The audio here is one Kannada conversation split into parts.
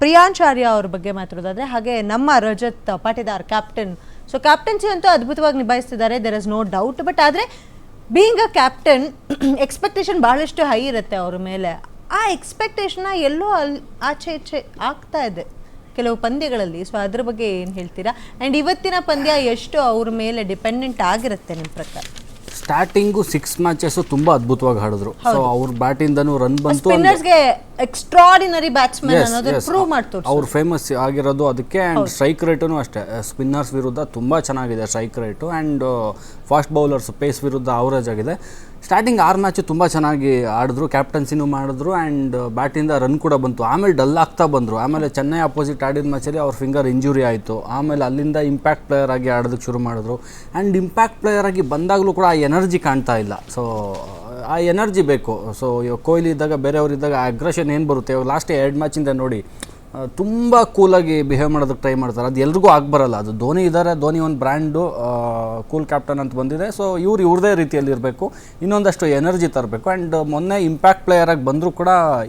ಪ್ರಿಯಾಂಚಾರ್ಯ ಅವ್ರ ಬಗ್ಗೆ ಮಾತಾಡೋದಾದ್ರೆ, ಹಾಗೆ ನಮ್ಮ Rajat Patidar captain so captaincy ಅಂತೂ ಅದ್ಭುತವಾಗಿ ನಿಭಾಯಿಸ್ತಿದ್ದಾರೆ there is no doubt but ಆದರೆ ಬೀಯಿಂಗ್ ಅ ಕ್ಯಾಪ್ಟನ್ ಎಕ್ಸ್ಪೆಕ್ಟೇಷನ್ ಬಹಳಷ್ಟು ಹೈ ಇರುತ್ತೆ ಅವ್ರ ಮೇಲೆ. ಆ ಎಕ್ಸ್ಪೆಕ್ಟೇಷನ್ನ ಎಲ್ಲೋ ಅಲ್ಲಿ ಆಚೆ ಈಚೆ ಆಗ್ತಾ ಇದೆ ಕೆಲವು ಪಂದ್ಯಗಳಲ್ಲಿ. ಸೊ ಅದ್ರ ಬಗ್ಗೆ ಏನು ಹೇಳ್ತೀರಾ? ಆ್ಯಂಡ್ ಇವತ್ತಿನ ಪಂದ್ಯ ಎಷ್ಟು ಅವ್ರ ಮೇಲೆ ಡಿಪೆಂಡೆಂಟ್ ಆಗಿರುತ್ತೆ ನಿಮ್ಮ ಪ್ರಕಾರ? ಸ್ಟಾರ್ಟಿಂಗು ಸಿಕ್ಸ್ ಮ್ಯಾಚಸ್ ತುಂಬಾ ಅದ್ಭುತವಾಗಿ ಆಡಿದ್ರು. ಸೊ ಅವ್ರ ಬ್ಯಾಟಿಂದನೂ ರನ್ ಬಂತು ಸ್ಪಿನ್ನರ್ಸ್ಗೆ ಎಕ್ಸ್ಟ್ರಾಡಿನರಿ ಬ್ಯಾಟ್ಸ್ಮನ್ ಅನ್ನೋದು ಪ್ರೂವ್ ಮಾಡ್ತು ಅವ್ರು ಫೇಮಸ್ ಆಗಿರೋದು ಅದಕ್ಕೆ ಆ್ಯಂಡ್ ಸ್ಟ್ರೈಕ್ ರೇಟು ಅಷ್ಟೇ. ಸ್ಪಿನ್ನರ್ಸ್ ವಿರುದ್ಧ ತುಂಬಾ ಚೆನ್ನಾಗಿದೆ strike rate and fast bowlers pace ವಿರುದ್ಧ ಅವರೇಜ್ ಆಗಿದೆ. ಸ್ಟಾರ್ಟಿಂಗ್ ಆರು ಮ್ಯಾಚು ತುಂಬ ಚೆನ್ನಾಗಿ ಆಡಿದ್ರು ಕ್ಯಾಪ್ಟನ್ಸಿನು ಮಾಡಿದ್ರು ಆ್ಯಂಡ್ ಬ್ಯಾಟಿಂದ ರನ್ ಕೂಡ ಬಂತು. ಆಮೇಲೆ ಡಲ್ ಆಗ್ತಾ ಬಂದರು. ಆಮೇಲೆ ಚೆನ್ನೈ ಅಪೋಸಿಟ್ ಆಡಿದ ಮ್ಯಾಚಲ್ಲಿ ಅವ್ರ ಫಿಂಗರ್ ಇಂಜುರಿ ಆಯಿತು. ಆಮೇಲೆ ಅಲ್ಲಿಂದ ಇಂಪ್ಯಾಕ್ಟ್ ಪ್ಲೇಯರ್ ಆಗಿ ಆಡೋದಕ್ಕೆ ಶುರು ಮಾಡಿದ್ರು. ಆ್ಯಂಡ್ ಇಂಪ್ಯಾಕ್ಟ್ ಪ್ಲೇಯರ್ ಆಗಿ ಬಂದಾಗಲೂ ಕೂಡ ಆ ಎನರ್ಜಿ ಕಾಣ್ತಾ ಇಲ್ಲ. ಸೊ ಆ ಎನರ್ಜಿ ಬೇಕು. ಸೊ ಇವಾಗ ಕೊಹ್ಲಿ ಇದ್ದಾಗ ಬೇರೆಯವರಿದ್ದಾಗ ಆ ಅಗ್ರೆಷನ್ ಏನು ಬರುತ್ತೆ? ಇವಾಗ ಲಾಸ್ಟ್ ಎರಡು ಮ್ಯಾಚಿಂದ ನೋಡಿ ತುಂಬ ಕೂಲಾಗಿ ಬಿಹೇವ್ ಮಾಡೋದಕ್ಕೆ ಟ್ರೈ ಮಾಡ್ತಾರೆ. ಅದು ಎಲ್ರಿಗೂ ಆಗ್ಬರಲ್ಲ ಅದು ಧೋನಿ ಇದ್ದಾರೆ ಧೋನಿ ಒಂದು ಬ್ರ್ಯಾಂಡು ಕೂಲ್ ಕ್ಯಾಪ್ಟನ್ ಅಂತ ಬಂದಿದೆ. ಸೊ ಇವ್ರು ಇವ್ರದೇ ರೀತಿಯಲ್ಲಿ ಇರಬೇಕು. ಇನ್ನೊಂದಷ್ಟು ಎನರ್ಜಿ ತರಬೇಕು. ಆ್ಯಂಡ್ ಮೊನ್ನೆ ಇಂಪ್ಯಾಕ್ಟ್ ಪ್ಲೇಯರಾಗಿ ಬಂದರೂ ಕೂಡ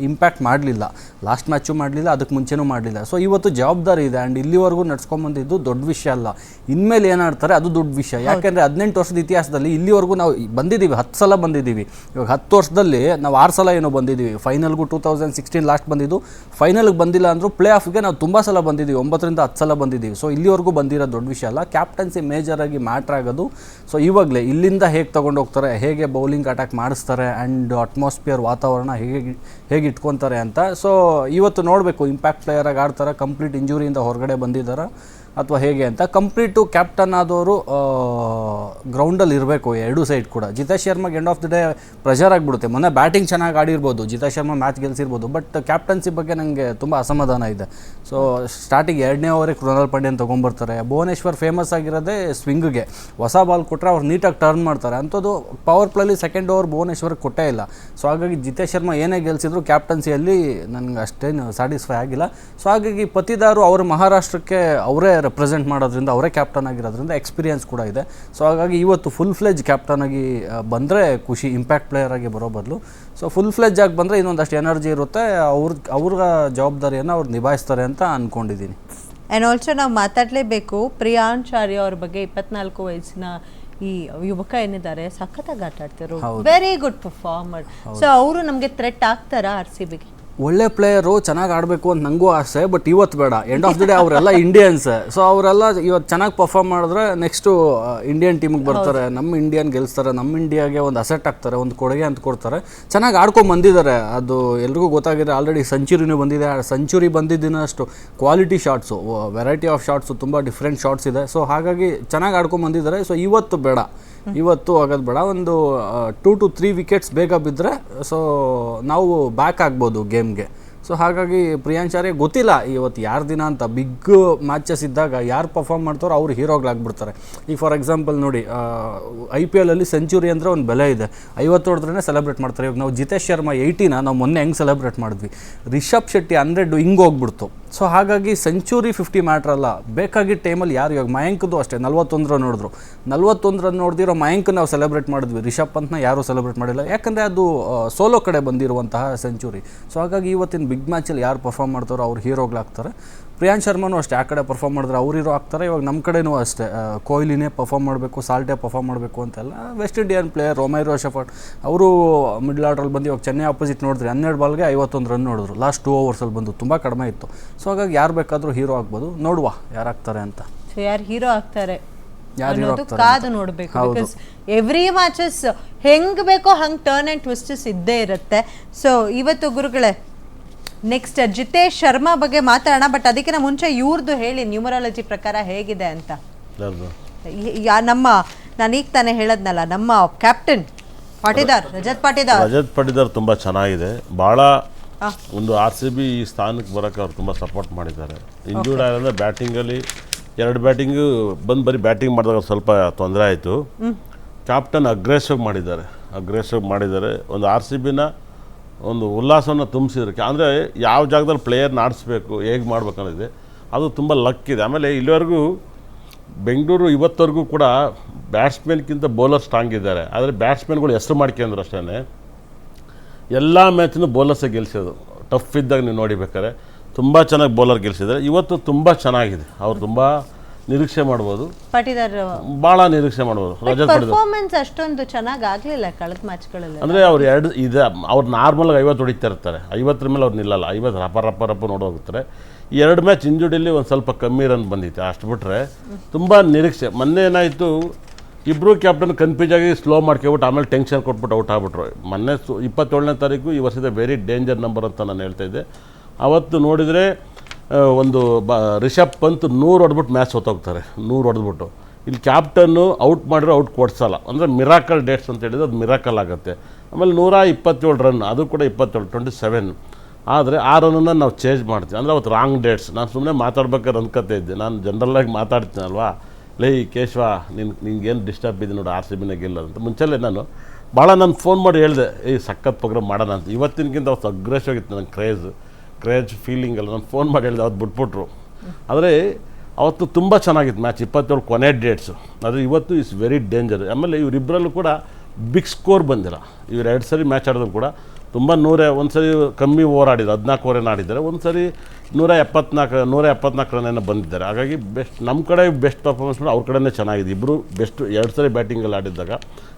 ಇಂಪ್ಯಾಕ್ಟ್ ಮಾಡಲಿಲ್ಲ. ಲಾಸ್ಟ್ ಮ್ಯಾಚು ಮಾಡಲಿಲ್ಲ ಅದಕ್ಕೆ ಮುಂಚೆನೂ ಮಾಡಲಿಲ್ಲ. ಸೊ ಇವತ್ತು ಜವಾಬ್ದಾರಿ ಇದೆ. ಆ್ಯಂಡ್ ಇಲ್ಲಿವರೆಗೂ ನಡ್ಸ್ಕೊಂಬಂದಿದ್ದು ದೊಡ್ಡ ವಿಷಯ ಅಲ್ಲ. ಇನ್ಮೇಲೆ ಏನಾಡ್ತಾರೆ ಅದು ದೊಡ್ಡ ವಿಷಯ. ಯಾಕೆಂದರೆ ಹದಿನೆಂಟು ವರ್ಷದ ಇತಿಹಾಸದಲ್ಲಿ ಇಲ್ಲಿವರೆಗೂ ನಾವು ಬಂದಿದ್ದೀವಿ. ಹತ್ತು ಸಲ ಬಂದಿದ್ದೀವಿ. ಇವಾಗ ಹತ್ತು ವರ್ಷದಲ್ಲಿ ನಾವು ಆರು ಸಲ ಏನೋ ಬಂದಿದ್ದೀವಿ. ಫೈನಲ್ಗೂ ಟೂ ತೌಸಂಡ್ ಸಿಕ್ಸ್ಟೀನ್ ಲಾಸ್ಟ್ ಬಂದಿದ್ದು. ಫೈನಲ್ಗೆ ಬಂದಿಲ್ಲ ಅಂದರೂ ಪ್ಲೇ ಆಫ್ಗೆ ನಾವು ತುಂಬ ಸಲ ಬಂದಿದ್ದೀವಿ, ಒಂಬತ್ತರಿಂದ ಹತ್ತು ಸಲ ಬಂದಿದ್ದೀವಿ. ಸೊ ಇಲ್ಲಿವರೆಗೂ ಬಂದಿರೋ ದೊಡ್ಡ ವಿಷಯ ಅಲ್ಲ, ಕ್ಯಾಪ್ಟನ್ಸಿ ಮೇಜರಾಗಿ ಮ್ಯಾಟ್ರ್ ಆಗೋದು. ಸೊ ಇವಾಗಲೇ ಇಲ್ಲಿಂದ ಹೇಗೆ ತೊಗೊಂಡು ಹೋಗ್ತಾರೆ, ಹೇಗೆ ಬೌಲಿಂಗ್ ಅಟ್ಯಾಕ್ ಮಾಡಿಸ್ತಾರೆ ಆ್ಯಂಡ್ ಅಟ್ಮಾಸ್ಫಿಯರ್ ವಾತಾವರಣ ಹೇಗೆ ಹೇಗೆ ಇಟ್ಕೊತಾರೆ ಅಂತ. ಸೊ ಇವತ್ತು ನೋಡಬೇಕು ಇಂಪ್ಯಾಕ್ಟ್ ಪ್ಲೇಯರಾಗಿ ಆಡ್ತಾರೆ ಕಂಪ್ಲೀಟ್ ಇಂಜುರಿಯಿಂದ ಹೊರಗಡೆ ಬಂದಿದ್ದಾರೆ. ಅಥವಾ ಹೇಗೆ ಅಂತ ಕಂಪ್ಲೀಟು ಕ್ಯಾಪ್ಟನ್ ಆದವರು ಗ್ರೌಂಡಲ್ಲಿ ಇರಬೇಕು, ಎರಡೂ ಸೈಡ್ ಕೂಡ. Jitesh ಶರ್ಮಾಗೆ end of the day pressure ಆಗಿಬಿಡುತ್ತೆ. ಮೊನ್ನೆ ಬ್ಯಾಟಿಂಗ್ ಚೆನ್ನಾಗಿ ಆಡಿರ್ಬೋದು, ಜಿತೇಶ್ ಶರ್ಮಾ ಮ್ಯಾಚ್ ಗೆಲ್ಸಿರ್ಬೋದು ಬಟ್ ಕ್ಯಾಪ್ಟನ್ಸಿ ಬಗ್ಗೆ ನನಗೆ ತುಂಬ ಅಸಮಾಧಾನ ಇದೆ. ಸೊ ಸ್ಟಾರ್ಟಿಂಗ್ ಎರಡನೇ ಓವರಿಗೆ ಕೃಣಾಲ್ ಪಾಂಡ್ಯನ್ ತೊಗೊಂಬರ್ತಾರೆ ಭುವನೇಶ್ವರ್ ಫೇಮಸ್ ಆಗಿರೋದೇ ಸ್ವಿಂಗ್ಗೆ ಹೊಸ ಬಾಲ್ ಕೊಟ್ಟರೆ ಅವ್ರು ನೀಟಾಗಿ ಟರ್ನ್ ಮಾಡ್ತಾರೆ. ಅಂಥದ್ದು ಪವರ್ ಪ್ಲೇಲಿ ಸೆಕೆಂಡ್ ಓವರ್ ಭುವನೇಶ್ವರ್ಗೆ ಕೊಟ್ಟೇ ಇಲ್ಲ. ಸೊ ಹಾಗಾಗಿ ಜಿತೇಶ್ ಶರ್ಮಾ ಏನೇ ಗೆಲ್ಸಿದ್ರು ಕ್ಯಾಪ್ಟನ್ಸಿಯಲ್ಲಿ ನನಗೆ ಅಷ್ಟೇನು ಸ್ಯಾಟಿಸ್ಫೈ ಆಗಿಲ್ಲ. ಸೊ ಹಾಗಾಗಿ ಪತಿದಾರು ಅವರು ಮಹಾರಾಷ್ಟ್ರಕ್ಕೆ ಅವರೇ ರೆಪ್ರೆಸೆಂಟ್ ಮಾಡೋದ್ರಿಂದ ಅವರೇ ಕ್ಯಾಪ್ಟನ್ ಆಗಿರೋದ್ರಿಂದ ಎಕ್ಸ್ಪೀರಿಯನ್ಸ್ ಕೂಡ ಇದೆ. ಸೊ ಹಾಗಾಗಿ ಇವತ್ತು ಫುಲ್ ಫ್ಲೆಜ್ ಕ್ಯಾಪ್ಟನ್ ಆಗಿ ಬಂದರೆ ಖುಷಿ ಇಂಪ್ಯಾಕ್ಟ್ ಪ್ಲೇಯರ್ ಆಗಿ ಬರೋ ಬದಲು. ಸೊ ಫುಲ್ ಫ್ಲೆಜ್ ಆಗಿ ಬಂದರೆ ಇನ್ನೊಂದಷ್ಟು ಎನರ್ಜಿ ಇರುತ್ತೆ. ಅವ್ರ ಅವ್ರ ಜವಾಬ್ದಾರಿಯನ್ನು ಅವ್ರು ನಿಭಾಯಿಸ್ತಾರೆ ಅಂತ ಅಂದ್ಕೊಂಡಿದ್ದೀನಿ ಆ್ಯಂಡ್ ಆಲ್ಸೋ ನಾವು ಮಾತಾಡಲೇಬೇಕು ಪ್ರಿಯಾಂಚಾರ್ಯ ಅವ್ರ ಬಗ್ಗೆ ಇಪ್ಪತ್ನಾಲ್ಕು ವಯಸ್ಸಿನ ಈ ಯುವಕ ಏನಿದ್ದಾರೆ ಸಖತ್ತಾಗಿ ಆಟ ಆಡ್ತಿರು ವೆರಿ ಗುಡ್ ಪರ್ಫಾರ್ಮರ್ ಸೊ ಅವರು ನಮಗೆ ಥ್ರೆಟ್ ಆಗ್ತಾರಾ ಆರ್ ಸಿ ಬಿಗೆ ಒಳ್ಳೆ ಪ್ಲೇಯರು ಚೆನ್ನಾಗಿ ಆಡಬೇಕು ಅಂತ ನನಗೂ ಆಸೆ ಬಟ್ ಇವತ್ತು ಬೇಡ. ಎಂಡ್ ಆಫ್ ದಿ ಡೇ ಅವರೆಲ್ಲ ಇಂಡಿಯನ್ಸ್ ಸೊ ಅವರೆಲ್ಲ ಇವತ್ತು ಚೆನ್ನಾಗಿ ಪರ್ಫಾರ್ಮ್ ಮಾಡಿದ್ರೆ ನೆಕ್ಸ್ಟು ಇಂಡಿಯನ್ ಟೀಮಿಗೆ ಬರ್ತಾರೆ ನಮ್ಮ ಇಂಡಿಯನ್ ಗೆಲ್ಸ್ತಾರೆ ನಮ್ಮ ಇಂಡಿಯಾಗೆ ಒಂದು ಅಸೆಟ್ ಆಗ್ತಾರೆ ಒಂದು ಕೊಡುಗೆ ಅಂತ ಕೊಡ್ತಾರೆ. ಚೆನ್ನಾಗಿ ಆಡ್ಕೊಂಡು ಬಂದಿದ್ದಾರೆ. ಅದು ಎಲ್ರಿಗೂ ಗೊತ್ತಾಗಿದೆ ಆಲ್ರೆಡಿ ಸೆಂಚುರಿನೂ ಬಂದಿದೆ. ಆ century ಬಂದಿದ್ದಿನಷ್ಟು quality shots variety of shots ತುಂಬ ಡಿಫ್ರೆಂಟ್ ಶಾಟ್ಸ್ ಇದೆ. ಸೊ ಹಾಗಾಗಿ ಚೆನ್ನಾಗಿ ಆಡ್ಕೊಂಡು ಬಂದಿದ್ದಾರೆ. ಸೊ ಇವತ್ತು ಬೇಡ. ಇವತ್ತು ಆಗೋದು ಬೇಡ. ಒಂದು ಟೂ ಟು ತ್ರೀ ವಿಕೆಟ್ಸ್ ಬೇಗ ಬಿದ್ದರೆ ಸೊ ನಾವು ಬ್ಯಾಕ್ ಆಗ್ಬೋದು ಗೇಮ್ಗೆ ಸೊ ಹಾಗಾಗಿ ಪ್ರಿಯಾಂಚಾರ್ಯ ಗೊತ್ತಿಲ್ಲ ಇವತ್ತು ಯಾರು ದಿನ ಅಂತ. ಬಿಗ್ ಮ್ಯಾಚಸ್ ಇದ್ದಾಗ ಯಾರು ಪರ್ಫಾರ್ಮ್ ಮಾಡ್ತಾರೋ ಅವ್ರು ಹೀರೋಗಳಾಗ್ಬಿಡ್ತಾರೆ. ಈಗ ಫಾರ್ ಎಕ್ಸಾಂಪಲ್ ನೋಡಿ ಐ ಪಿ ಎಲಲ್ಲಿ ಸೆಂಚುರಿ ಅಂದರೆ ಒಂದು ಬೆಲೆ ಇದೆ. ಐವತ್ತು ಹೊಡೆದ್ರೆ ಸೆಲೆಬ್ರೇಟ್ ಮಾಡ್ತಾರೆ. ಇವಾಗ ನಾವು ಜಿತೇಶ್ ಶರ್ಮಾ ಏಯ್ಟಿನ ನಾವು ಮೊನ್ನೆ ಹೆಂಗೆ ಸೆಲೆಬ್ರೇಟ್ ಮಾಡಿದ್ವಿ. ರಿಷಬ್ ಶೆಟ್ಟಿ ಹಂಡ್ರೆಡ್ ಹಿಂಗೆ ಹೋಗ್ಬಿಡ್ತು. ಸೊ ಹಾಗಾಗಿ ಸೆಂಚುರಿ ಫಿಫ್ಟಿ ಮ್ಯಾಟ್ರ್ ಅಲ್ಲ. ಬೇಕಾಗಿದ್ದ ಟೈಮಲ್ಲಿ ಯಾರು ಇವಾಗ ಮಯಾಂಕ್ದು ಅಷ್ಟೇ ನಲ್ವತ್ತೊಂದರ ನೋಡಿದ್ರು. ನಲ್ವತ್ತೊಂದರ ನೋಡಿದಿರೋ ಮಯಾಂಕ್ ನಾವು ಸೆಲೆಬ್ರೇಟ್ ಮಾಡಿದ್ವಿ. ರಿಷಬ್ ಪಂತ್ನ ಯಾರೂ ಸೆಲೆಬ್ರೇಟ್ ಮಾಡಿಲ್ಲ. ಯಾಕಂದರೆ ಅದು ಸೋಲೋ ಕಡೆ ಬಂದಿರುವಂತಹ ಸೆಂಚುರಿ ಸೊ ಹಾಗಾಗಿ ಇವತ್ತಿನ ಬಿಗ್ ಮ್ಯಾಚಲ್ಲಿ ಯಾರು ಪರ್ಫಾರ್ಮ್ ಮಾಡ್ತಾರೋ ಅವ್ರು ಹೀರೋಗಳಾಗ್ತಾರೆ ಪ್ರಿಯಾಂಶ್ ಶರ್ಮನೂ ಅಷ್ಟೇ ಆ ಕಡೆ ಪರ್ಫಾರ್ಮ್ ಮಾಡಿದ್ರೆ ಅವ್ರು ಹೀರೋ ಆಗ್ತಾರೆ ಇವಾಗ ನಮ್ಮ ಕಡೆನೂ ಅಷ್ಟೇ. ಕೊಹ್ಲಿನೇ ಪರ್ಫಾರ್ಮ್ ಮಾಡಬೇಕು ಸಾಲ್ಟೇ ಪರ್ಫಾರ್ಮ್ ಮಾಡಬೇಕು ಅಂತೆಲ್ಲ. West Indian player Romario Shepherd ಅವರು ಮಿಡ್ಲ್ ಆರ್ಡ್ರಲ್ಲಿ ಬಂದು ಇವಾಗ ಚೆನ್ನೈ ಆಪೋಸಿಟ್ ನೋಡಿದ್ರೆ ಹನ್ನೆರಡು ಬಾಲ್ಗೆ ಐವತ್ತೊಂದು ರನ್ ನೋಡಿದ್ರು ಲಾಸ್ಟ್ ಟೂ ಓವರ್ಸಲ್ಲಿ ಬಂದು ತುಂಬ ಕಡಿಮೆ ಇತ್ತು. ಸೊ ಹಾಗಾಗಿ ಯಾರು ಬೇಕಾದರೂ ಹೀರೋ ಆಗ್ಬೋದು. ನೋಡುವ ಯಾರಾಗ್ತಾರೆ ಅಂತ. ಸೊ ಯಾರು ಹೀರೋ ಆಗ್ತಾರೆ? ಯಾರು ಕಾದು ನೋಡಬೇಕು. ಎವ್ರಿ ಮ್ಯಾಚಸ್ ಹೆಂಗ್ ಬೇಕೋ ಹಂಗ್ ಟರ್ನ್ ಅಂಡ್ ಟ್ವಿಸ್ಟಸ್ ಇದ್ದೇ ಇರುತ್ತೆ. ಸೊ ಇವತ್ತು ಗುರುಗಳೇ ನೆಕ್ಸ್ಟ್ ಜಿತೇಶ್ ಶರ್ಮಾ ಬಗ್ಗೆ ಮಾತಾಡೋಣ ಬಟ್ ಅದಕ್ಕಿಂತ ಮುಂಚೆ ಇವ್ರದ್ದು ಹೇಳಿ ನ್ಯೂಮರಾಲಜಿ ಪ್ರಕಾರ ಹೇಗಿದೆ ಅಂತ. ಯಾ ನಮ್ಮ ನಾನೀಗ ತಾನೇ ಹೇಳದ್ನಲ್ಲ ನಮ್ಮ ಕ್ಯಾಪ್ಟನ್ ಪಾಟೀದಾರ್ ರಜತ್ ಪಾಟೀದಾರ್. ರಜತ್ ಪಾಟೀದಾರ್ ತುಂಬ ಚೆನ್ನಾಗಿದೆ. ಭಾಳ ಒಂದು ಆರ್ ಸಿ ಬಿ ಈ ಸ್ಥಾನಕ್ಕೆ ಬರೋಕ್ಕೆ ಅವ್ರು ತುಂಬ ಸಪೋರ್ಟ್ ಮಾಡಿದ್ದಾರೆ. ಇಂಜೂರ್ಡ್ ಆಗಿದ್ರೆ ಬ್ಯಾಟಿಂಗಲ್ಲಿ ಎರಡು ಬ್ಯಾಟಿಂಗು ಬಂದು ಬರೀ ಬ್ಯಾಟಿಂಗ್ ಮಾಡಿದಾಗ ಸ್ವಲ್ಪ ತೊಂದರೆ ಆಯಿತು. ಕ್ಯಾಪ್ಟನ್ ಅಗ್ರೆಸಿವ್ ಮಾಡಿದ್ದಾರೆ. ಅಗ್ರೆಸಿವ್ ಮಾಡಿದ್ದಾರೆ. ಒಂದು ಆರ್ ಸಿ ಬಿನ ಒಂದು ಉಲ್ಲಾಸವನ್ನು ತುಂಬಿಸಿದಕ್ಕೆ ಅಂದರೆ ಯಾವ ಜಾಗದಲ್ಲಿ ಪ್ಲೇಯರ್ನ ಆಡಿಸ್ಬೇಕು ಹೇಗೆ ಮಾಡ್ಬೇಕು ಅನ್ನೋದಿದೆ ಅದು ತುಂಬ ಲಕ್ ಇದೆ. ಆಮೇಲೆ ಇಲ್ಲಿವರೆಗೂ ಬೆಂಗಳೂರು ಇವತ್ತವರೆಗೂ ಕೂಡ ಬ್ಯಾಟ್ಸ್ಮನ್ಗಿಂತ ಬೌಲರ್ ಸ್ಟ್ರಾಂಗ್ ಇದ್ದಾರೆ. ಆದರೆ ಬ್ಯಾಟ್ಸ್ಮನ್ಗಳು ಹೆಸರು ಮಾಡ್ಕೊಂಡ್ರು ಅಷ್ಟೇ ಎಲ್ಲ ಮ್ಯಾಚನ್ನು ಬೌಲರ್ಸೇ ಗೆಲ್ಸೋದು ಟಫ್ ಇದ್ದಾಗ ನೀವು ನೋಡಿಬೇಕಾದ್ರೆ. ತುಂಬ ಚೆನ್ನಾಗಿ ಬೌಲರ್ ಗೆಲ್ಸಿದ್ದಾರೆ. ಇವತ್ತು ತುಂಬ ಚೆನ್ನಾಗಿದೆ. ಅವ್ರು ತುಂಬ ನಿರೀಕ್ಷೆ ಮಾಡ್ಬೋದು. ಪಾಟಿದಾರ್ ಭಾಳ ನಿರೀಕ್ಷೆ ಮಾಡ್ಬೋದು. ರಜತ್ ಪಡೆದು ಪರ್ಫಾರ್ಮೆನ್ಸ್ ಅಷ್ಟೊಂದು ಚೆನ್ನಾಗಿ ಆಗಲಿಲ್ಲ ಕಳೆದ ಮ್ಯಾಚ್ಗಳಲ್ಲಿ ಅಂದರೆ ಅವ್ರು ಎರಡು ಇದು ಅವ್ರು ನಾರ್ಮಲ್ ಐವತ್ತು ಹೊಡಿತಾ ಇರ್ತಾರೆ. ಐವತ್ತರ ಮೇಲೆ ಅವ್ರು ನಿಲ್ಲಲ್ಲ. ಐವತ್ತು ರಪ ರಪ ರಪ ನೋಡೋಗ್ತಾರೆ ಈ ಎರಡು ಮ್ಯಾಚ್ ಇಂಜುರಿಯಲ್ಲಿ ಒಂದು ಸ್ವಲ್ಪ ಕಮ್ಮಿ ರನ್ ಬಂದಿತ್ತು. ಅಷ್ಟು ಬಿಟ್ಟರೆ ತುಂಬ ನಿರೀಕ್ಷೆ. ಮೊನ್ನೆ ಏನಾಯಿತು ಇಬ್ಬರು ಕ್ಯಾಪ್ಟನ್ ಕನ್ಫ್ಯೂಸ್ ಆಗಿ ಸ್ಲೋ ಮಾಡ್ಕೊಬಿಟ್ಟು ಆಮೇಲೆ ಟೆನ್ಷನ್ ಕೊಟ್ಬಿಟ್ಟು ಔಟ್ ಆಗ್ಬಿಟ್ರು. ಮೊನ್ನೆ ಸು ಇಪ್ಪತ್ತೇಳನೇ ತಾರೀಕು ಈ ವರ್ಷದ ವೆರಿ ಡೇಂಜರ್ ನಂಬರ್ ಅಂತ ನಾನು ಹೇಳ್ತಾ ಇದ್ದೆ. ಅವತ್ತು ನೋಡಿದರೆ ಒಂದು ಬ, ರಿಷಬ್ ಪಂತ್ ನೂರು ಹೊಡೆದ್ಬಿಟ್ಟು ಮ್ಯಾಚ್ ಹೊತ್ತೋಗ್ತಾರೆ ನೂರು ಹೊಡೆದ್ಬಿಟ್ಟು. ಇಲ್ಲಿ ಕ್ಯಾಪ್ಟನ್ನು ಔಟ್ ಮಾಡಿದ್ರೆ ಔಟ್ ಕೊಡ್ಸಲ್ಲ ಅಂದರೆ ಮಿರಾಕಲ್ ಡೇಟ್ಸ್ ಅಂತ ಹೇಳಿದ್ರೆ ಅದು ಮಿರಾಕಲ್ ಆಗುತ್ತೆ. ಆಮೇಲೆ ನೂರ ಇಪ್ಪತ್ತೇಳು ರನ್ ಅದು ಕೂಡ ಇಪ್ಪತ್ತೇಳು ಟ್ವೆಂಟಿ ಸೆವೆನ್ ಆದರೆ ಆ ರನ್ನನ್ನು ನಾವು ಚೇಂಜ್ ಮಾಡ್ತೀವಿ. ಅಂದರೆ ಅವತ್ತು ರಾಂಗ್ ಡೇಟ್ಸ್ ನಾನು ಸುಮ್ಮನೆ ಮಾತಾಡ್ಬೇಕಾದ್ರೆ ಅಂದ್ಕತೆ ಇದ್ದೆ. ನಾನು ಜನರಲ್ಲಾಗಿ ಮಾತಾಡ್ತೀನಲ್ವಾ ಲೇ ಕೇಶವ, ನಿನ್ ಏನು ಡಿಸ್ಟರ್ಬ್ ಇದೆ ನೋಡಿ ಆರ್ ಸಿ ಬಿನ ಇಲ್ಲ ಅಂತ. ಮುಂಚೆಲೆ ನಾನು ಭಾಳ ನಾನು ಫೋನ್ ಮಾಡಿ ಹೇಳಿದೆ ಈ ಸಖತ್ ಪ್ರೋಗ್ರಾಮ್ ಮಾಡೋಣ ಅಂತ. ಇವತ್ತಿನಗಿಂತ ಅವತ್ತು ಅಗ್ರೆಸಿವ್ ಆಗಿತ್ತು ನನ್ನ ಕ್ರೇಜ್ ಕ್ರೇಜ್ ಫೀಲಿಂಗ್ ಎಲ್ಲ ನಾನು ಫೋನ್ ಮಾಡಿ ಹೇಳಿದೆ ಅವತ್ತು ಬಿಟ್ಬಿಟ್ರು ಆದರೆ ಅವತ್ತು ತುಂಬ ಚೆನ್ನಾಗಿತ್ತು ಮ್ಯಾಚ್ ಇಪ್ಪತ್ತೇಳು ಕೊನೆ ಡೇಟ್ಸು ಆದರೆ ಇವತ್ತು ಇಸ್ ವೆರಿ ಡೇಂಜರ್ ಆಮೇಲೆ ಇವರಿಬ್ಬರಲ್ಲೂ ಕೂಡ ಬಿಗ್ ಸ್ಕೋರ್ ಬಂದಿಲ್ಲ. ಇವ್ರು ಎರಡು ಸರಿ ಮ್ಯಾಚ್ ಆಡಿದ್ರು ಕೂಡ ತುಂಬ ನೂರ ಒಂದು ಸರಿ ಕಮ್ಮಿ ಓವರ್ ಆಡಿದ್ರು, ಹದಿನಾಲ್ಕು ಓವರೇನು ಆಡಿದ್ದಾರೆ. ಒಂದು ಸರಿ ನೂರ ಎಪ್ಪತ್ನಾಲ್ಕು ನೂರ ಎಪ್ಪತ್ನಾಲ್ಕು ರನ್ ಬಂದಿದ್ದಾರೆ. ಹಾಗಾಗಿ ಬೆಸ್ಟ್ ನಮ್ಮ ಕಡೆ ಬೆಸ್ಟ್ ಪರ್ಫಾರ್ಮೆನ್ಸ್ ಮಾಡಿ ಅವ್ರ ಕಡೆನೇ ಚೆನ್ನಾಗಿದೆ. ಇಬ್ಬರು ಬೆಸ್ಟ್ ಎರಡು ಸರಿ ಬ್ಯಾಟಿಂಗಲ್ಲಿ ಆಡಿದ್ದಾಗ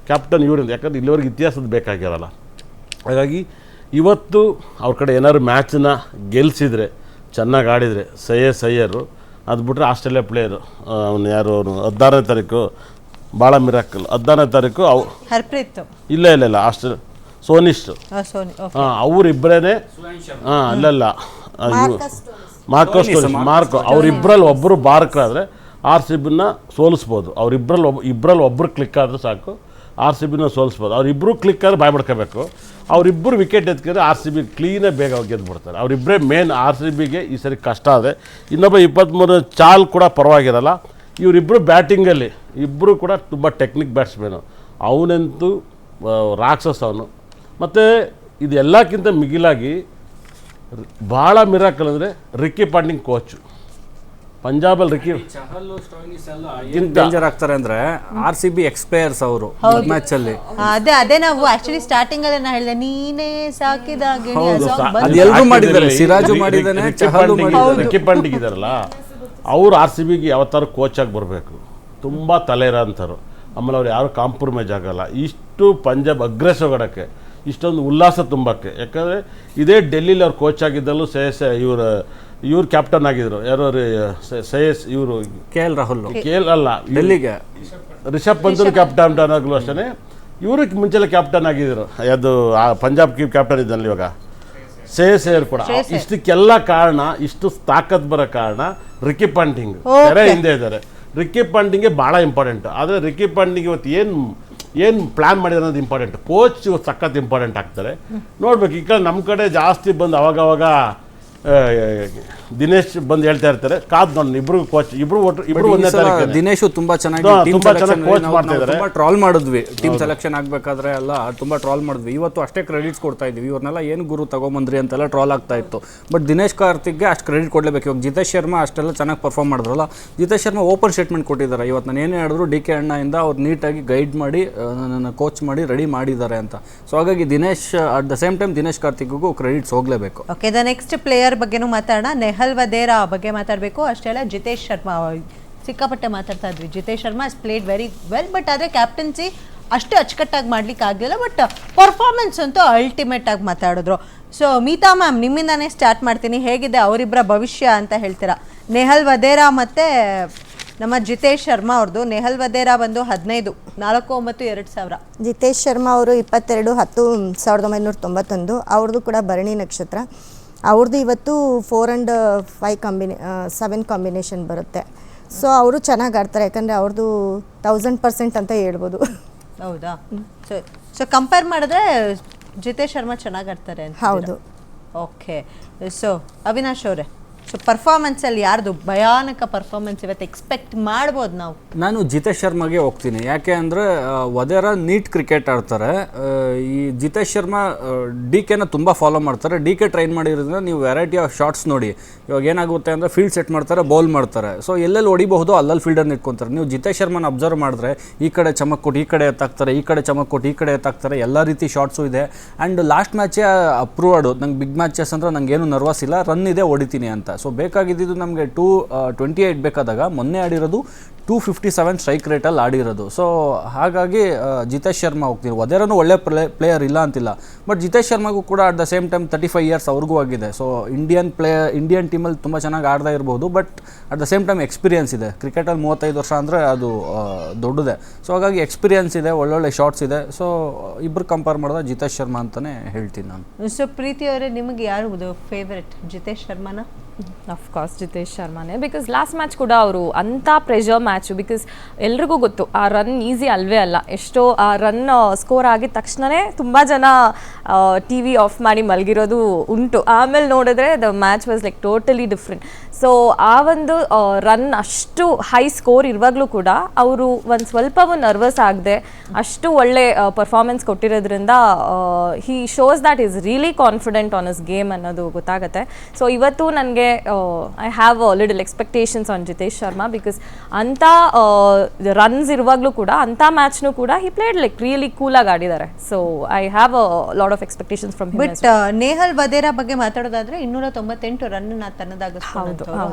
ಕ್ಯಾಪ್ಟನ್ ಇವರಿಂದ, ಯಾಕಂದ್ರೆ ಇಲ್ಲಿವರೆಗೆ ಇತಿಹಾಸದ ಬೇಕಾಗಿರಲ್ಲ. ಹಾಗಾಗಿ ಇವತ್ತು ಅವ್ರ ಕಡೆ ಏನಾದ್ರು ಮ್ಯಾಚನ್ನ ಗೆಲ್ಲಿಸಿದರೆ ಚೆನ್ನಾಗಿ ಆಡಿದರೆ ಸಯ್ಯ ಸಯ್ಯರು ಅದು ಬಿಟ್ಟರೆ ಆಸ್ಟ್ರೇಲಿಯಾ ಪ್ಲೇಯರು ಅವನು ಯಾರು ಅವನು ಹದಿನಾರನೇ ತಾರೀಕು ಭಾಳ ಮಿರಾಕಲ್. ಹದಿನಾರನೇ ತಾರೀಕು ಅವು ಹರ್ಪ್ರೀತ್. ಇಲ್ಲ ಇಲ್ಲ ಇಲ್ಲ ಆಸ್ಟ್ರೇಲಿಯಾ ಸೋನಿಸ್ಟ್ ಸೋನಿ ಓಕೆ ಹಾಂ ಅವರಿಬ್ಬರೇ ಹಾಂ ಅಲ್ಲಲ್ಲ ಮಾರ್ಕೋ ಮಾರ್ಕೋ ಅವರಿಬ್ಬರಲ್ಲಿ ಒಬ್ಬರು ಬಾರ್ಕರಾದರೆ ಆರ್ ಸಿ ಬಿನ ಸೋಲಿಸ್ಬೋದು. ಅವರಿಬ್ಬರಲ್ಲಿ ಒಬ್ಬ ಇಬ್ಬರಲ್ಲಿ ಒಬ್ಬರು ಕ್ಲಿಕ್ ಆದರೆ ಸಾಕು. ಆರ್ ಸಿ ಬಿನ ಸೋಲಿಸ್ಬೋದು. ಅವರಿಬ್ಬರು ಕ್ಲಿಕ್ ಆದರೆ ಬಾಯ್ ಮಾಡ್ಕೋಬೇಕು ಅವರಿಬ್ಬರು ವಿಕೆಟ್ ಎತ್ಕೊಂಡ್ರೆ ಆರ್ ಸಿ ಬಿ ಕ್ಲೀನಾಗಿ ಬೇಗ ಗೆದ್ದುಬಿಡ್ತಾರೆ ಅವರಿಬ್ಬರೇ ಮೇನ್ ಆರ್ ಸಿ ಬಿಗೆ ಈ ಸರಿ ಕಷ್ಟ ಆದರೆ ಇನ್ನೊಬ್ಬ ಇಪ್ಪತ್ತ್ಮೂರು ಚಾಲ್ ಕೂಡ ಪರವಾಗಿರಲ್ಲ. ಇವರಿಬ್ಬರು ಬ್ಯಾಟಿಂಗಲ್ಲಿ ಇಬ್ಬರು ಕೂಡ ತುಂಬ ಟೆಕ್ನಿಕ್ ಬ್ಯಾಟ್ಸ್ಮೇನು ಅವನಂತೂ ರಾಕ್ಷಸ ಅವನು. ಮತ್ತು ಇದೆಲ್ಲಕ್ಕಿಂತ ಮಿಗಿಲಾಗಿ ಭಾಳ ಮಿರಾಕಲ್ ಅಂದರೆ ರಿಕ್ಕಿ ಪಾಂಡಿಂಗ್ ಕೋಚು ಪಂಜಾಬಲ್ಲಿ ರಿಕಿ ಡೇಂಜರ್ ಆಗ್ತಾರೆ ಅಂದ್ರೆ ಆರ್ ಸಿ ಬಿ ಎಕ್ಸ್ಪೈರ್ಸ್ ಅವರು ಮ್ಯಾಚ್ ಅಲ್ಲಿ ಅದೇ ಅದೇ ನಾವು ಆಕ್ಚುಲಿ ಸ್ಟಾರ್ಟಿಂಗ್ ಅಲ್ಲಿ ನಾ ಹೇಳಿದೆ ನೀನೇ ಸಾಕಿದ ಗಿಣಿ ಆ song ಬಂತು. ಅದು ಎಲ್ರೂ ಮಾಡಿದ್ದಾರೆ. ಸಿರಾಜು ಮಾಡಿದ್ದಾನೆ, ಚಹಲು. ರಿಕ್ಕಿ ಪಾಂಡಿಂಗ್ ಇದಾರಲ್ಲ ಅವ್ರು ಆರ್ ಸಿ ಬಿಗೆ ಯಾವತ್ತಾರು ಕೋಚ್ ಆಗಿ ಬರಬೇಕು. ತುಂಬ ತಲೆ ಇರೋ ಅಂಥವ್ರು ಆಮೇಲೆ ಅವ್ರು ಯಾರು ಕಾಂಪ್ರಮೈಸ್ ಆಗಲ್ಲ. ಇಷ್ಟು ಪಂಜಾಬ್ ಅಗ್ರೆಸ್ ಆಡೋಕ್ಕೆ ಇಷ್ಟೊಂದು ಉಲ್ಲಾಸ ತುಂಬಕ್ಕೆ. ಯಾಕಂದರೆ ಇದೇ ಡೆಲ್ಲಿಲಿ ಅವ್ರು ಕೋಚ್ ಆಗಿದ್ದಲ್ಲೂ ಸೇಸೆ ಇವರು ಇವ್ರು ಕ್ಯಾಪ್ಟನ್ ಆಗಿದ್ರು. ಯಾರು ಶ್ರೇಯಸ್ ಇವರು. K L Rahul. K L ಅಲ್ಲ ಡೆಲ್ಲಿಗೆ ರಿಷಬ್ ಪಂತ್ ಕ್ಯಾಪ್ಟನ್ ಆಗಲು ಅಷ್ಟೇ ಇವರು ಮುಂಚೆಲ್ಲ ಕ್ಯಾಪ್ಟನ್ ಆಗಿದ್ರು. ಅದು ಆ ಪಂಜಾಬ್ ಕೀಪ್ ಕ್ಯಾಪ್ಟನ್ ಇದ್ದಲ್ಲಿ ಇವಾಗ. ಶ್ರೇಯಸ್ ಏರ್ ಕೂಡ. ಇಷ್ಟಕ್ಕೆಲ್ಲ ಕಾರಣ ಇಷ್ಟು ತಾಕತ್ ಬರೋ ಕಾರಣ ರಿಕಿ ಪಾಂಟಿಂಗ್. ಬೇರೆ ಹಿಂದೆ ಇದ್ದಾರೆ. ರಿಕಿ ಪಾಂಟಿಂಗ್ಗೆ ಭಾಳ ಇಂಪಾರ್ಟೆಂಟ್ ಆದರೆ ರಿಕಿ ಪಾಂಟಿಂಗ್ ಇವತ್ತು ಏನು ಏನು ಪ್ಲ್ಯಾನ್ ಮಾಡಿದ್ರೆ ಅನ್ನೋದು ಇಂಪಾರ್ಟೆಂಟ್ ಕೋಚ್ ಇವತ್ತು ಸಖತ್ ಇಂಪಾರ್ಟೆಂಟ್ ಆಗ್ತಾರೆ. ನೋಡ್ಬೇಕು ಈ ಕಡೆ ನಮ್ಮ ಕಡೆ ಜಾಸ್ತಿ ಬಂದು ಅವಾಗವಾಗ ದಿನೇಶ್ ಬಂದು ಹೇಳ್ತಾ ಇರ್ತಾರೆ ಕಾದ್ ನೋಡಿ ಇಬ್ರು ಕೋಚ್ ಇಬ್ರು ಒಟ್ಟು ಇಬ್ರು ಒಂದೇ ತಾರೀಕು ದಿನೇಶು ತುಂಬಾ ಚೆನ್ನಾಗಿ ಹಾ, ಟೀಮ್ ತುಂಬಾ ಚೆನ್ನಾಗಿ coach ಮಾಡ್ತಾ ಇದ್ದಾರೆ. ತುಂಬಾ ಟ್ರಾಲ್ ಮಾಡಿದ್ವಿ. ಟೀಮ್ ಸೆಲೆಕ್ಷನ್ ಆಗ್ಬೇಕಾದ್ರೆ ಎಲ್ಲ ತುಂಬಾ ಟ್ರಾಲ್ ಮಾಡಿದ್ವಿ. ಇವತ್ತು ಅಷ್ಟೇ ಕ್ರೆಡಿಟ್ಸ್ ಕೊಡ್ತಾ ಇದ್ವಿ ಇವ್ರನ್ನೆಲ್ಲ ಏನು ಗುರು ತಗೊಂಬಂದ್ರಿ ಅಂತೆಲ್ಲ ಟ್ರಾಲ್ ಆಗ್ತಾ ಇತ್ತು. ಬಟ್ ದಿನೇಶ್ ಕಾರ್ತಿಕ್ಗೆ ಅಷ್ಟು ಕ್ರೆಡಿಟ್ ಕೊಡ್ಲೇಬೇಕು. ಇವಾಗ ಜಿತೇಶ್ ಶರ್ಮಾ ಅಷ್ಟೆಲ್ಲ ಚೆನ್ನಾಗಿ ಪರ್ಫಾರ್ಮ್ ಮಾಡಿದ್ರಲ್ಲ ಜಿತೇಶ್ ಶರ್ಮಾ ಓಪನ್ ಸ್ಟೇಟ್ಮೆಂಟ್ ಕೊಟ್ಟಿದ್ದಾರೆ. ಇವತ್ತು ನಾನು ಏನೇ ಹೇಳಿದ್ರು ಡಿ ಕೆ ಅಣ್ಣಯಿಂದ ಅವ್ರು ನೀಟಾಗಿ ಗೈಡ್ ಮಾಡಿ ನನ್ನ ಕೋಚ್ ಮಾಡಿ ರೆಡಿ ಮಾಡಿದ್ದಾರೆ ಅಂತ. ಸೊ ಹಾಗಾಗಿ Dinesh at the same time Dinesh ಕಾರ್ತಿಕ್ಗೂ credits ಹೋಗಲೇಬೇಕು. ಓಕೆ ದ ನೆಕ್ಸ್ಟ್ ಪ್ಲೇಯರ್ ಬಗ್ಗೆನೂ ಮಾತಾಡೋಣ. ನೆಹಲ್ ವದೇರಾ ಬಗ್ಗೆ ಮಾತಾಡಬೇಕು. ಅಷ್ಟೇ ಅಲ್ಲ, ಜಿತೇಶ್ ಶರ್ಮಾ ಸಿಕ್ಕಾಪಟ್ಟೆ ಮಾತಾಡ್ತಾ ಇದ್ವಿ. Jitesh Sharma is played very well but ಆದರೆ ಕ್ಯಾಪ್ಟನ್ಸಿ ಅಷ್ಟು ಅಚ್ಚುಕಟ್ಟಾಗಿ ಮಾಡ್ಲಿಕ್ಕೆ ಆಗಲಿಲ್ಲ ಬಟ್ ಪರ್ಫಾರ್ಮೆನ್ಸ್ ಅಂತೂ ಅಲ್ಟಿಮೇಟ್ ಆಗಿ ಮಾತಾಡಿದ್ರು. ಸೊ ಮೀತಾ ಮ್ಯಾಮ್ ನಿಮ್ಮಿಂದಾನೇ ಸ್ಟಾರ್ಟ್ ಮಾಡ್ತೀನಿ. ಹೇಗಿದೆ ಅವರಿಬ್ಬರ ಭವಿಷ್ಯ ಅಂತ ಹೇಳ್ತೀರಾ? ನೆಹಲ್ ವದೇರಾ ಮತ್ತು ನಮ್ಮ ಜಿತೇಶ್ ಶರ್ಮಾ ಅವ್ರದ್ದು ನೆಹಲ್ ವದೇರಾ ಬಂದು ಹದಿನೈದು, ನಾಲ್ಕು, ಒಂಬತ್ತು, ಎರಡು ಸಾವಿರ. ಜಿತೇಶ್ ಶರ್ಮಾ ಅವರು ಇಪ್ಪತ್ತೆರಡು, ಹತ್ತು, ಸಾವಿರದ ಒಂಬೈನೂರ ತೊಂಬತ್ತೊಂದು. ಅವ್ರದ್ದು ಕೂಡ ಭರಣಿ ನಕ್ಷತ್ರ. ಅವ್ರದ್ದು ಇವತ್ತು four and five combination seven combination ಬರುತ್ತೆ. ಸೊ ಅವರು ಚೆನ್ನಾಗಿ ಆಡ್ತಾರೆ ಯಾಕಂದರೆ ಅವ್ರದ್ದು ತೌಸಂಡ್ ಪರ್ಸೆಂಟ್ ಅಂತ ಹೇಳ್ಬೋದು. ಹೌದಾ? ಸೊ ಸೊ ಕಂಪೇರ್ ಮಾಡಿದ್ರೆ ಜಿತೇಶ್ ಶರ್ಮಾ ಚೆನ್ನಾಗಿ ಆಡ್ತಾರೆ ಹೌದು. ಓಕೆ ಸೊ ಅವಿನಾಶ್ ಅವರೇ ಸೊ ಪರ್ಫಾರ್ಮೆನ್ಸಲ್ಲಿ ಯಾರ್ದು ಭಯಾನಕ ಪರ್ಫಾರ್ಮೆನ್ಸ್ ಇವತ್ತು ಎಕ್ಸ್ಪೆಕ್ಟ್ ಮಾಡ್ಬೋದು ನಾವು. ನಾನು ಜಿತೇಶ್ ಶರ್ಮಾಗೆ ಹೋಗ್ತೀನಿ. ಯಾಕೆ ಅಂದರೆ ವದೇರ ನೀಟ್ ಕ್ರಿಕೆಟ್ ಆಡ್ತಾರೆ. ಈ ಜಿತೇಶ್ ಶರ್ಮಾ ಡಿ ಕೆನ ತುಂಬ ಫಾಲೋ ಮಾಡ್ತಾರೆ. ಡಿ ಕೆ ಟ್ರೈನ್ ಮಾಡಿರೋದ್ರಿಂದ ನೀವು ವೆರೈಟಿ ಆಫ್ ಶಾಟ್ಸ್ ನೋಡಿ. ಇವಾಗ ಏನಾಗುತ್ತೆ ಅಂದರೆ ಫೀಲ್ಡ್ ಸೆಟ್ ಮಾಡ್ತಾರೆ ಬೌಲ್ ಮಾಡ್ತಾರೆ. ಸೊ ಎಲ್ಲೆಲ್ಲಿ ಹೊಡಿಬಹುದು, ಅಲ್ಲಲ್ಲಿ ಫೀಲ್ಡರ್ ಇಟ್ಕೊತಾರೆ ನೀವು ಜಿತೇಶ್ ಶರ್ಮನ ಅಬ್ಸರ್ವ್ ಮಾಡಿದ್ರೆ, ಈ ಕಡೆ ಚಮಕ್ ಕೊಟ್ಟು, ಈ ಕಡೆ ಎತ್ತಾಕ್ತಾರೆ ಈ ಕಡೆ ಚಮಕ್ ಕೊಟ್ಟು, ಈ ಕಡೆ ಎತ್ತಾಕ್ತಾರೆ ಎಲ್ಲ ರೀತಿ ಶಾರ್ಟ್ಸು ಇದೆ. ಆ್ಯಂಡ್ ಲಾಸ್ಟ್ ಮ್ಯಾಚೇ ಅಪ್ರೂವ್ಡ್ ನಂಗೆ ಬಿಗ್ ಮ್ಯಾಚಸ್ ಅಂದರೆ ಏನು ನರ್ವಸ್ ಇಲ್ಲ. ರನ್ ಇದೆ, ಹೊಡಿತೀನಿ ಅಂತ. ಸೊ ಬೇಕಾಗಿದ್ದು ನಮಗೆ ಟೂ ಟ್ವೆಂಟಿ ಏಯ್ಟ್ ಬೇಕಾದಾಗ ಮೊನ್ನೆ ಆಡಿರೋದು ಟೂ ಫಿಫ್ಟಿ ಸೆವೆನ್ ಸ್ಟ್ರೈಕ್ ರೇಟಲ್ಲಿ ಆಡಿರೋದು. ಸೊ ಹಾಗಾಗಿ ಜಿತೇಶ್ ಶರ್ಮಾ ಹೋಗ್ತಿದ್ರು ವದೇರನು ಒಳ್ಳೆ ಪ್ಲೇ ಪ್ಲೇಯರ್ ಇಲ್ಲ ಅಂತಿಲ್ಲ. ಬಟ್ ಜಿತೇಶ್ ಶರ್ಮಾಗೂ ಕೂಡ at the same time thirty five years ಅವ್ರಿಗೂ ಆಗಿದೆ. ಸೊ ಇಂಡಿಯನ್ ಪ್ಲೇಯರ್ ಇಂಡಿಯನ್ ಟೀಮಲ್ಲಿ ತುಂಬ ಚೆನ್ನಾಗಿ ಆಡ್ತಾ ಇರ್ಬೋದು. But at the same time experience ಇದೆ. ಕ್ರಿಕೆಟಲ್ಲಿ ಮೂವತ್ತೈದು ವರ್ಷ ಅಂದರೆ ಅದು ದೊಡ್ಡದೇ. ಸೊ ಹಾಗಾಗಿ ಎಕ್ಸ್ಪೀರಿಯನ್ಸ್ ಇದೆ ಒಳ್ಳೊಳ್ಳೆ ಶಾಟ್ಸ್ ಇದೆ. ಸೊ ಇಬ್ಬರು ಕಂಪೇರ್ ಮಾಡಿದ್ರೆ ಜಿತೇಶ್ ಶರ್ಮಾ ಅಂತಲೇ ಹೇಳ್ತೀನಿ ನಾನು. ಸೊ ಪ್ರೀತಿ ಅವರೇ ನಿಮಗೆ ಯಾರು ಫೇವ್ರೆಟ್ ಜಿತೇಶ್ ಶರ್ಮಾನ? ಅಫ್ಕೋರ್ಸ್ ಜಿತೇಶ್ ಶರ್ಮಾನೇ. ಬಿಕಾಸ್ ಲಾಸ್ಟ್ ಮ್ಯಾಚ್ ಕೂಡ ಅವರು ಅಂಥ ಪ್ರೆಷರ್ ಮ್ಯಾಚು ಬಿಕಾಸ್ ಎಲ್ರಿಗೂ ಗೊತ್ತು ಆ ರನ್ ಈಸಿ ಅಲ್ವೇ ಅಲ್ಲ. ಎಷ್ಟೋ ಆ ರನ್ ಸ್ಕೋರ್ ಆಗಿದ ತಕ್ಷಣವೇ ತುಂಬ ಜನ ಟಿ ವಿ ಆಫ್ ಮಾಡಿ ಮಲಗಿರೋದು ಉಂಟು. ಆಮೇಲೆ ನೋಡಿದ್ರೆ the match was like totally different so ಆ ಒಂದು ರನ್ ಅಷ್ಟು ಹೈ ಸ್ಕೋರ್ ಇರುವಾಗಲೂ ಕೂಡ ಅವರು ಒಂದು ಸ್ವಲ್ಪವೂ ನರ್ವಸ್ ಆಗದೆ ಅಷ್ಟು ಒಳ್ಳೆ performance ಕೊಟ್ಟಿರೋದ್ರಿಂದ he shows that is really confident on his game ಅನ್ನೋದು ಗೊತ್ತಾಗುತ್ತೆ. ಸೊ ಇವತ್ತು ನನಗೆ I have little expectations on Jitesh Sharma because ಅಂಥ ರನ್ಸ್ ಇರುವಾಗಲೂ ಕೂಡ ಅಂಥ ಮ್ಯಾಚ್ನೂ ಕೂಡ ಹಿ ಪ್ಲೇಡ್ ಲೈಕ್ ರಿಯಲಿ ಕೂಲಾಗಿ ಆಡಿದ್ದಾರೆ. So I have a lot of expectations from but Nehal Wadhera ಬಗ್ಗೆ ಮಾತಾಡೋದಾದ್ರೆ ಇನ್ನೂರ ತೊಂಬತ್ತೆಂಟು ರನ್ ತನ್ನದಾಗ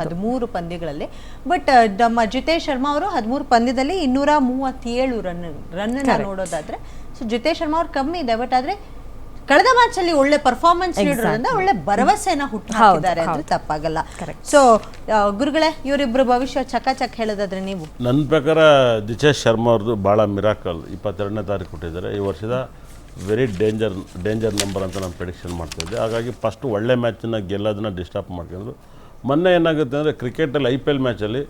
ಹದಿಮೂರು ಪಂದ್ಯಗಳಲ್ಲಿ. ಬಟ್ ನಮ್ಮ ಜಿತೇಶ್ ಶರ್ಮಾ ಅವರು ಹದಿಮೂರು ಪಂದ್ಯದಲ್ಲಿ ಇನ್ನೂರ ಮೂವತ್ತೇಳು ರನ್ ರನ್ ನೋಡೋದಾದ್ರೆ ಸೊ ಜಿತೇಶ್ ಶರ್ಮಾ ಅವ್ರು ಕಮ್ಮಿ ಇದೆ ಬಟ್ ಆದ್ರೆ ಕಳೆದ ಮ್ಯಾಚ್ ಅಲ್ಲಿ ಒಳ್ಳೆ ಪರ್ಫಾರ್ಮೆನ್ಸ್ ನೀಡೋದ್ರಿಂದ ಒಳ್ಳೆ ಭರವಸೆನ ಹುಟ್ಟು ಹಾಕಿದ್ದಾರೆ ಅಂದ್ರೆ ತಪ್ಪಾಗಲ್ಲ. ಸೊ ಗುರುಗಳೇ ಇವರಿಬ್ರು ಭವಿಷ್ಯ ಚಕ ಚಕ್ ಹೇಳೋದಾದ್ರೆ ನೀವು? ನನ್ನ ಪ್ರಕಾರ ದಿಶೇಶ್ ಶರ್ಮಾ ಅವ್ರದ್ದು ಭಾಳ ಮಿರಾಕಲ್ ಇಪ್ಪತ್ತೆರಡನೇ ತಾರೀಕು ಕೊಟ್ಟಿದ್ದಾರೆ. ಈ ವರ್ಷದ ವೆರಿ ಡೇಂಜರ್ ಡೇಂಜರ್ ನಂಬರ್ ಅಂತ ನಾನು ಪ್ರೆಡಿಕ್ಷನ್ ಮಾಡ್ತಾಯಿದ್ದೆ ಹಾಗಾಗಿ ಫಸ್ಟ್ ಒಳ್ಳೆ ಮ್ಯಾಚನ್ನ ಗೆಲ್ಲೋದನ್ನ ಡಿಸ್ಟರ್ಬ್ ಮಾಡ್ಕೊಂಡ್ರು. ಮೊನ್ನೆ ಏನಾಗುತ್ತೆ ಅಂದರೆ ಕ್ರಿಕೆಟಲ್ಲಿ ಐ ಪಿ ಎಲ್ ಮ್ಯಾಚಲ್ಲಿ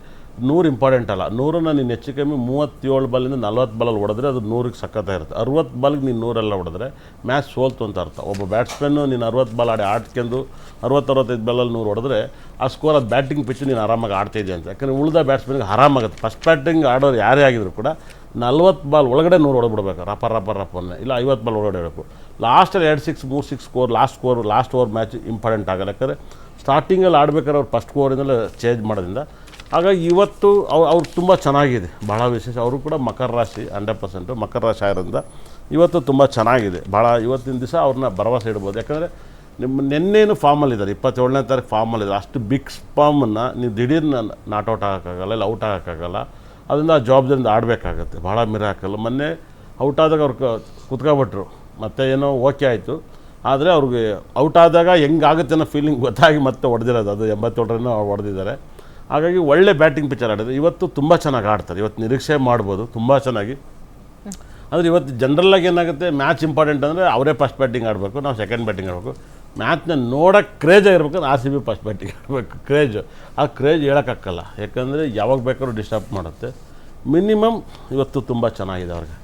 ನೂರು ಇಂಪಾರ್ಟೆಂಟ್ ಅಲ್ಲ. ನೂರನ್ನು ನೀನು ಹೆಚ್ಚು ಕಮ್ಮಿ ಮೂವತ್ತೇಳು ಬಾಲಿಂದ ನಲ್ವತ್ತು ಬಾಲಲ್ಲಿ ಹೊಡೆದ್ರೆ ಅದು ನೂರಿಗೆ ಸಖತ್ತಾಗಿರುತ್ತೆ ಅರುವತ್ತು ಬಾಲ್ಗೆ ನೀನು ನೂರೆಲ್ಲ ಹೊಡೆದ್ರೆ ಮ್ಯಾಚ್ ಸೋಲ್ತು ಅಂತ ಅರ್ಥ. ಒಬ್ಬ ಬ್ಯಾಟ್ಸ್ಮನ್ನು ನೀನು ಅರುವತ್ತು ಬಾಲ್ ಆಡಿ ಆಡ್ಕೊಂಡು ಅರವತ್ತು, ಅರವತ್ತೈದು ಬಾಲಲ್ಲಿ ನೂರು ಹೊಡೆದ್ರೆ ಆ ಸ್ಕೋರ್ ಅದು ಬ್ಯಾಟಿಂಗ್ ಪಿಚ್ಚು ನೀನು ಆರಾಮಾಗಿ ಆಡ್ತಿದ್ದೆ ಅಂತ. ಯಾಕಂದರೆ ಉಳಿದ ಬ್ಯಾಟ್ಸ್ಮನ್ಗೆ ಆರಾಮಾಗುತ್ತೆ. ಫಸ್ಟ್ ಬ್ಯಾಟಿಂಗ್ ಆಡೋರು ಯಾರೇ ಆಗಿದ್ರು ಕೂಡ ನಲ್ವತ್ತು ಬಾಲ್ ಒಳಗಡೆ ನೂರು ಹೊಡೆದ್ಬಿಡ್ಬೇಕು. ರಪ್ಪ ರಪ್ಪ ರಪ್ಪನ್ನೇ ಇಲ್ಲ, ಐವತ್ತು ಬಾಲ್ ಒಳಗಡೆ ಇಡಬೇಕು ಲಾಸ್ಟಲ್ಲಿ ಎರಡು ಸಿಕ್ಸ್ ಮೂರು six score last score last over match important ಆಗಲ್ಲ. ಯಾಕಂದರೆ ಸ್ಟಾರ್ಟಿಂಗಲ್ಲಿ ಆಡ್ಬೇಕಾದ್ರೆ ಅವ್ರು ಫಸ್ಟ್ ಓವರಿಂದಲೇ ಚೇಂಜ್ ಮಾಡೋದ್ರಿಂದ ಹಾಗಾಗಿ ಇವತ್ತು ಅವ್ರು ಅವ್ರು ತುಂಬ ಚೆನ್ನಾಗಿದೆ. ಭಾಳ ವಿಶೇಷ. ಅವರು ಕೂಡ ಮಕರ ರಾಶಿ ಹಂಡ್ರೆಡ್ ಪರ್ಸೆಂಟು ಮಕರ ರಾಶಿ ಆಗಿರೋದ್ರಿಂದ ಇವತ್ತು ತುಂಬ ಚೆನ್ನಾಗಿದೆ. ಭಾಳ ಇವತ್ತಿನ ದಿವಸ ಅವ್ರನ್ನ ಭರವಸೆ ಇಡ್ಬೋದು. ಯಾಕಂದರೆ ನಿಮ್ಮ ನಿನ್ನೇನು ಫಾರ್ಮಲ್ಲಿದ್ದಾರೆ ಇಪ್ಪತ್ತೇಳನೇ ತಾರೀಕು ಫಾರ್ಮಲ್ಲಿದ್ದಾರೆ ಅಷ್ಟು ಬಿಗ್ ಸ್ಪಾಮನ್ನು ನೀವು ದಿಢೀರ್ನ ನಾಟ್ ಔಟ್ ಆಗೋಕ್ಕಾಗಲ್ಲ, ಇಲ್ಲ ಔಟ್ ಆಗೋಕ್ಕಾಗಲ್ಲ. ಅದರಿಂದ ಆ ಜಾಬ್ದಿಂದ ಆಡಬೇಕಾಗತ್ತೆ. ಭಾಳ ಮಿರಾಕಲ್ಲ ಮೊನ್ನೆ ಔಟ್ ಆದಾಗ ಅವ್ರು ಕುತ್ಕೊಬಿಟ್ರು. ಮತ್ತೆ ಏನೋ ಓಕೆ ಆಯಿತು. ಆದರೆ ಅವ್ರಿಗೆ ಔಟ್ ಆದಾಗ ಹೆಂಗಾಗುತ್ತೆ ಅನ್ನೋ ಫೀಲಿಂಗ್ ಗೊತ್ತಾಗಿ ಮತ್ತೆ ಹೊಡೆದಿರೋದು. ಅದು ಎಂಬತ್ತೇಳರನ್ನು ಹೊಡೆದಿದ್ದಾರೆ. ಹಾಗಾಗಿ ಒಳ್ಳೆ ಬ್ಯಾಟಿಂಗ್ ಪಿಚ್ಚರ್ ಆಡಿದ್ರು ಇವತ್ತು ತುಂಬ ಚೆನ್ನಾಗಿ ಆಡ್ತಾರೆ. ಇವತ್ತು ನಿರೀಕ್ಷೆ ಮಾಡ್ಬೋದು, ತುಂಬ ಚೆನ್ನಾಗಿ. ಆದರೆ ಇವತ್ತು ಜನ್ರಲ್ಲಾಗಿ ಏನಾಗುತ್ತೆ ಮ್ಯಾಚ್ ಇಂಪಾರ್ಟೆಂಟ್ ಅಂದರೆ ಅವರೇ ಫಸ್ಟ್ ಬ್ಯಾಟಿಂಗ್ ಆಡಬೇಕು, ನಾವು ಸೆಕೆಂಡ್ ಬ್ಯಾಟಿಂಗ್ ಆಡಬೇಕು. ಮ್ಯಾಚ್ನ ನೋಡೋಕ್ಕೆ ಕ್ರೇಜ್ ಆಗಿರ್ಬೇಕು R C B first batting ಆಡಬೇಕು. ಕ್ರೇಜ್ ಆ ಕ್ರೇಜ್ ಹೇಳೋಕ್ಕಾಗಲ್ಲ ಯಾಕಂದರೆ ಯಾವಾಗ ಬೇಕಾದ್ರೂ ಡಿಸ್ಟರ್ಬ್ ಮಾಡುತ್ತೆ. ಮಿನಿಮಮ್ ಇವತ್ತು ತುಂಬ ಚೆನ್ನಾಗಿದೆ ಅವ್ರಿಗೆ.